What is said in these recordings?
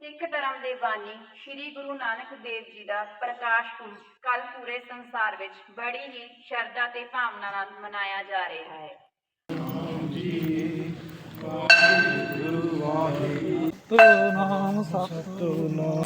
ਸਿੱਖ ਧਰਮ ਦੇ ਬਾਨੀ ਸ੍ਰੀ ਗੁਰੂ ਨਾਨਕ ਦੇਵ ਜੀ ਦਾ ਪ੍ਰਕਾਸ਼ ਪੁਰਬ ਕੱਲ ਪੂਰੇ ਸੰਸਾਰ ਵਿੱਚ ਬੜੀ ਹੀ ਸ਼ਰਧਾ ਤੇ ਭਾਵਨਾ ਨਾਲ ਮਨਾਇਆ ਜਾ ਰਿਹਾ ਹੈ। ਸਤਨਾਮ ਸਤਨਾਮ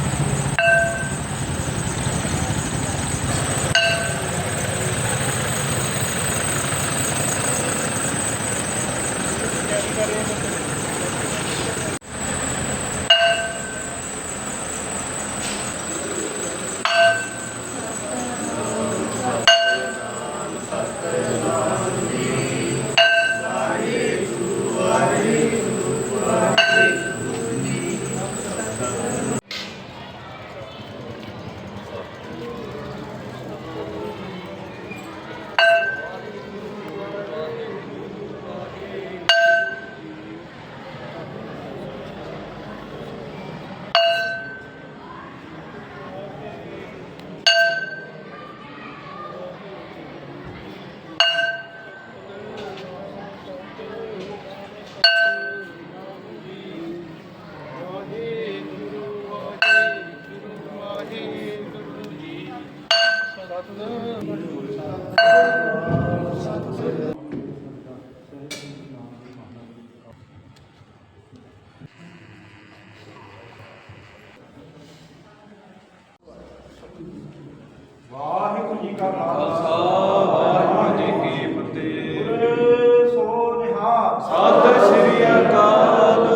ਵਾਹਿਗੁਰੂ ਜੀ ਕਾ ਖਾਲਸਾ ਵਾਹਿਗੁਰੂ ਜੀ ਕੀ ਫਤਿਹ। ਗੁਰੂ ਸੋ ਨਿਹਾਲ। ਸਤਿ ਸ੍ਰੀ ਅਕਾਲ।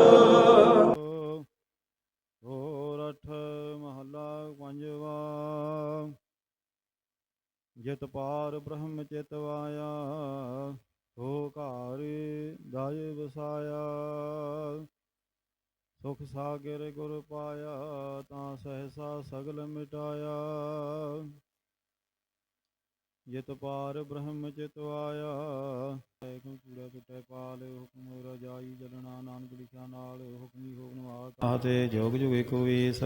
ਸੋਰਠ ਮਹੱਲਾ ਪੰਜਵਾ। ਜਿਤ ਪਾਰ ਬ੍ਰਹਮ ਚਿਤ ਵਾਇਆ ਸੋ ਘਰ ਦਾਇ ਵਸਾਇਆ। ਸੁਖ ਸਾਗਰ ਗੁਰ ਪਾਇਆ ਤਾਂ ਸਹਸਾ ਸਗਲ ਮਿਟਾਇਆ। ਜਿਤ ਪਾਰ ਬ੍ਰਹਮ ਚਿਤ ਆਇਆ। ਹੁਕਮ ਪੂਰਾ ਟੁੱਟੇ ਪਾਲ ਹੁਕਮ ਰਜਾਈ ਜਲਣਾ, ਨਾਨਕ ਲਿਖਿਆ ਨਾਲ ਹੁਕਮੀ ਹੋਗਨ ਵਾਲ ਆਤੇ ਜੋਗ ਜੁਗ ਏਕੋ ਵੇਸ,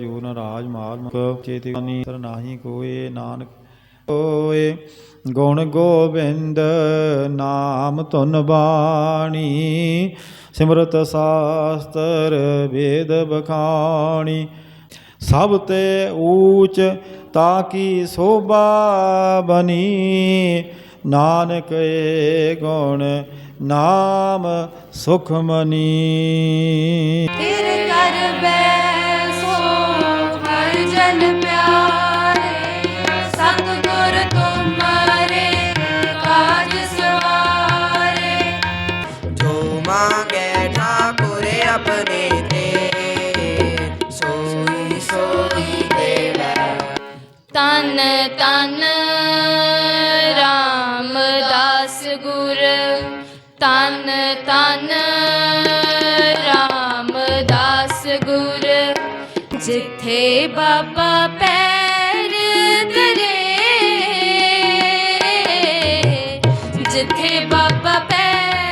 ਜੋ ਰਾਜ ਮਾਲ ਮੁਖ ਚੇਤਿਨੀ ਸਰ ਨਾਹੀ ਕੋਏ, ਨਾਨਕ ਓਏ ਗੁਣ ਗੋਬਿੰਦ ਨਾਮ ਧੁਨ ਬਾਣੀ, ਸਿਮਰਤ ਸਾਸਤਰ ਵੇਦ ਬਖਾਣੀ। ਸਭ ਤੇ ਊਚ ਤਾਂ ਕੀ ਸੋਭਾ ਬਨੀ। ਨਾਨਕ ਏ ਗੁਣ ਨਾਮ ਸੁਖਮਨੀ ਤੇਰੇ ਕਰ ਬੈਸੋ ਹਰ ਜਨ ਤਨ ਤਨ ਰਾਮਦਾਸ ਗੁਰ। ਤਨ ਤਨ ਰਾਮਦਾਸ ਗੁਰ। ਜਿੱਥੇ ਬਾਬਾ ਪੈਰ ਧਰੇ ਜਿੱਥੇ ਬਾਬਾ ਪੈਰ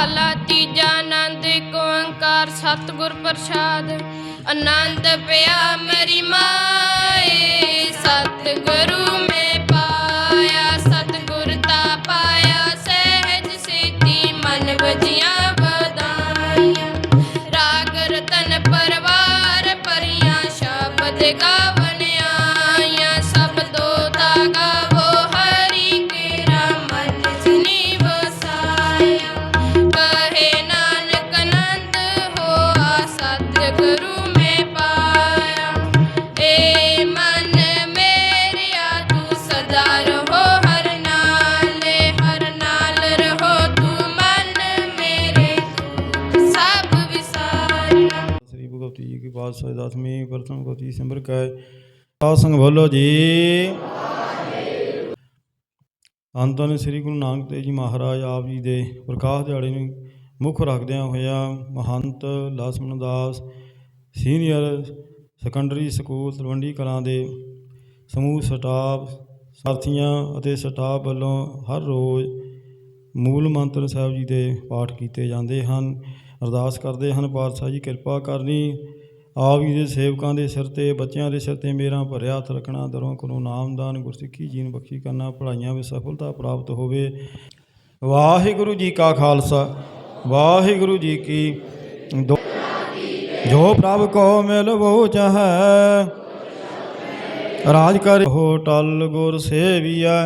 ਮਹਲਾ ਤੀਜਾ ਆਨੰਦ ਏਕ ਓੰਕਾਰ ਸਤਿਗੁਰ ਪ੍ਰਸਾਦ। ਆਨੰਦ ਪਿਆ ਮਰੀ ਮਾਏ ਸਤਿਗੁਰੂ ਭਗਵਤੀ ਜੀ ਦਸਵੀਂ ਪ੍ਰਥਮ ਗੋਤੀ ਸਿਮਰ ਕੈ ਸਾਧ ਸੰਗ ਬੋਲੋ ਜੀ। ਅੰਤਨ ਸ੍ਰੀ ਗੁਰੂ ਨਾਨਕ ਦੇਵ ਜੀ ਮਹਾਰਾਜ ਆਪ ਜੀ ਦੇ ਪ੍ਰਕਾਸ਼ ਦਿਹਾੜੇ ਨੂੰ ਮੁੱਖ ਰੱਖਦਿਆਂ ਹੋਇਆ Mahant Lachhman Das senior secondary school Talwandi Kalan ਦੇ ਸਮੂਹ ਸਟਾਫ ਸਾਥੀਆਂ ਅਤੇ ਸਟਾਫ ਵੱਲੋਂ ਹਰ ਰੋਜ਼ ਮੂਲ ਮੰਤਰ ਸਾਹਿਬ ਜੀ ਦੇ ਪਾਠ ਕੀਤੇ ਜਾਂਦੇ ਹਨ। ਅਰਦਾਸ ਕਰਦੇ ਹਨ, ਪਾਤਸ਼ਾਹ ਜੀ ਕਿਰਪਾ ਕਰਨੀ। ਆਪ ਜੀ ਦੇ ਸੇਵਕਾਂ ਦੇ ਸਿਰ ਤੇ, ਬੱਚਿਆਂ ਦੇ ਸਿਰ ਤੇ ਮੇਰਾ ਭਰਿਆ ਹੱਥ ਰੱਖਣਾ, ਦਰੋਂ ਕਰੋ ਨਾਮਦਾਨ ਗੁਰਸਿੱਖੀ ਜੀਨ ਬਖਸ਼ੀ ਕਰਨਾ, ਪੜ੍ਹਾਈਆਂ ਵਿੱਚ ਸਫਲਤਾ ਪ੍ਰਾਪਤ ਹੋਵੇ। ਵਾਹਿਗੁਰੂ ਜੀ ਕਾ ਖਾਲਸਾ, ਵਾਹਿਗੁਰੂ ਜੀ ਕੀ ਜੋ ਪ੍ਰਭ ਕੋ ਮਿਲਵੋ ਚਾਹੈ, ਰਾਜ ਕਰ ਹੋ ਟਲ ਗੁਰ ਸੇਵੀਐ,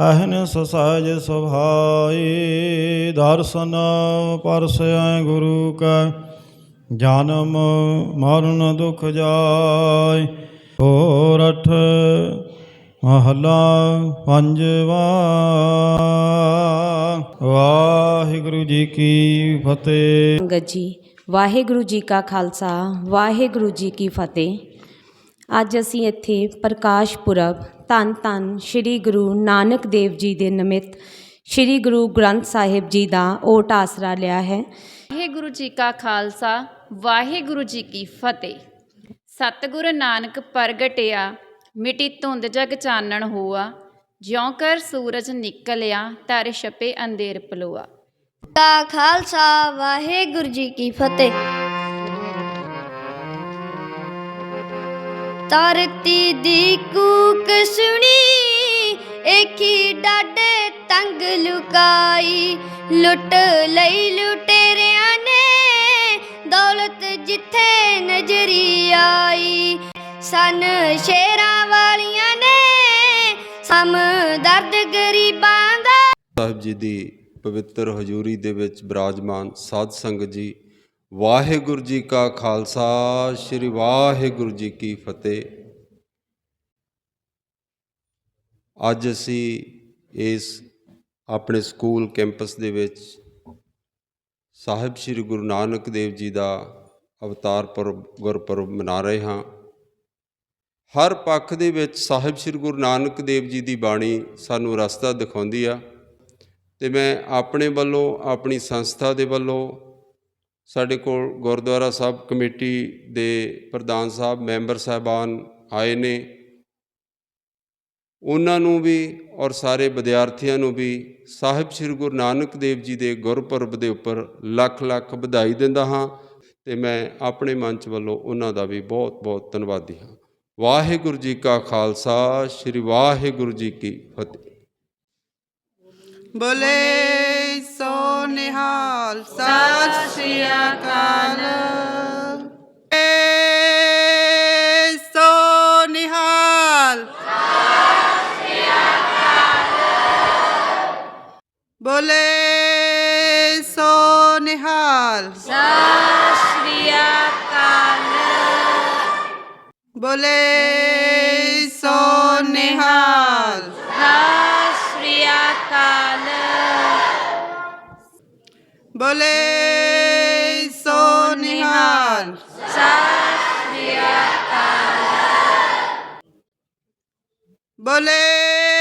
ਅਹਨ ਸਸਾਜ ਸੁਭਾਈ, ਦਰਸ਼ਨ ਪਰਸੈ ਗੁਰੂ ਕੈ। ਜਨਮ ਮਰਨ ਦੁਖ ਜਾਇ ਹੋਰ ਅਠ ਮਹਲਾ ਪੰਜਵਾ। ਵਾਹਿਗੁਰੂ ਜੀ ਕੀ ਫਤਿਹ। ਸੰਗਤ ਜੀ ਵਾਹਿਗੁਰੂ ਜੀ ਕਾ ਖਾਲਸਾ ਵਾਹਿਗੁਰੂ ਜੀ ਕੀ ਫਤਿਹ। ਅੱਜ ਅਸੀਂ ਇੱਥੇ ਪ੍ਰਕਾਸ਼ ਪੁਰਬ ਧੰਨ ਧੰਨ ਸ੍ਰੀ ਗੁਰੂ ਨਾਨਕ ਦੇਵ ਜੀ ਦੇ ਨਿਮਿਤ ਸ੍ਰੀ ਗੁਰੂ ਗ੍ਰੰਥ ਸਾਹਿਬ ਜੀ ਦਾ ਓਟ ਆਸਰਾ ਲਿਆ ਹੈ। ਵਾਹਿਗੁਰੂ ਜੀ ਕਾ ਖਾਲਸਾ ਵਾਹਿਗੁਰੂ ਜੀ ਕੀ ਫਤਿਹ। ਸਤਿਗੁਰ ਨਾਨਕ ਪ੍ਰਗਟਿਆ, ਮਿਟੀ ਧੁੰਦ ਜਗ ਚਾਨਣ ਹੋਆ, ਜਿਉ ਕਰ ਸੂਰਜ ਨਿਕਲਿਆ, ਧਰ ਛਪੇ ਅੰਧੇਰ ਪਲੋਆ। ਕਾ ਖਾਲਸਾ, ਵਾਹਿਗੁਰੂ ਜੀ ਕੀ ਫਤਿਹ। ਧਰਤੀ ਦੀ ਕੂਕ ਸੁਣੀ, ਏਕੀ ਡਾਡੇ ਤੰਗ ਲੁਕਾਈ, ਲੁੱਟ ਲਈ ਲੁਟੇਰਿਆਂ ਜਿੱਥੇ ਨਜ਼ਰੀ ਆਈ, ਸਨ ਸ਼ੇਰਾਂ ਵਾਲੀਆਂ ਨੇ, ਸਮ ਦਰਦ ਗਰੀਬਾਂ ਦਾ। ਸਾਹਿਬ ਜੀ ਦੀ ਪਵਿੱਤਰ ਹਜ਼ੂਰੀ ਦੇ ਵਿੱਚ ਬਿਰਾਜਮਾਨ ਸਾਧ ਸੰਗਤ ਜੀ, ਵਾਹਿਗੁਰੂ ਜੀ ਕਾ ਖਾਲਸਾ, ਸ੍ਰੀ ਵਾਹਿਗੁਰੂ ਜੀ ਕੀ ਫਤਿਹ। ਅੱਜ ਅਸੀਂ ਇਸ ਆਪਣੇ ਸਕੂਲ ਕੈਂਪਸ ਦੇ ਵਿੱਚ ਸਾਹਿਬ ਸ੍ਰੀ ਗੁਰੂ ਨਾਨਕ ਦੇਵ ਜੀ ਦਾ ਅਵਤਾਰ ਪੁਰਬ ਗੁਰਪੁਰਬ ਮਨਾ ਰਹੇ ਹਾਂ। ਹਰ ਪੱਖ ਦੇ ਵਿੱਚ ਸਾਹਿਬ ਸ੍ਰੀ ਗੁਰੂ ਨਾਨਕ ਦੇਵ ਜੀ ਦੀ ਬਾਣੀ ਸਾਨੂੰ ਰਸਤਾ ਦਿਖਾਉਂਦੀ ਆ ਤੇ ਮੈਂ ਆਪਣੇ ਵੱਲੋਂ, ਆਪਣੀ ਸੰਸਥਾ ਦੇ ਵੱਲੋਂ, ਸਾਡੇ ਕੋਲ ਗੁਰਦੁਆਰਾ ਸਾਹਿਬ ਕਮੇਟੀ ਦੇ ਪ੍ਰਧਾਨ ਸਾਹਿਬ, ਮੈਂਬਰ ਸਾਹਿਬਾਨ ਆਏ ਨੇ। ਉਹਨਾਂ ਨੂੰ ਵੀ ਔਰ ਸਾਰੇ ਵਿਦਿਆਰਥੀਆਂ ਨੂੰ ਵੀ ਸਾਹਿਬ ਸ੍ਰੀ ਗੁਰੂ ਨਾਨਕ ਦੇਵ ਜੀ ਦੇ ਗੁਰਪੁਰਬ ਦੇ ਉੱਪਰ ਲੱਖ ਲੱਖ ਵਧਾਈ ਦਿੰਦਾ ਹਾਂ। ਤੇ ਮੈਂ ਆਪਣੇ ਮੰਚ ਵੱਲੋਂ ਉਹਨਾਂ ਦਾ ਵੀ ਬਹੁਤ ਬਹੁਤ ਧੰਨਵਾਦੀ ਹਾਂ। ਵਾਹਿਗੁਰੂ ਜੀ ਕਾ ਖਾਲਸਾ, ਸ੍ਰੀ ਵਾਹਿਗੁਰੂ ਜੀ ਕੀ ਫਤਿਹ। ਬੋਲੇ ਸੋ ਨਿਹਾਲ, ਸਤਿ ਸ੍ਰੀ ਅਕਾਲ। ਬੋਲੇ ਸੋ ਨਿਹਾਲ ਸ੍ਰੀ ਅਕਾਲ ਬੋਲੇ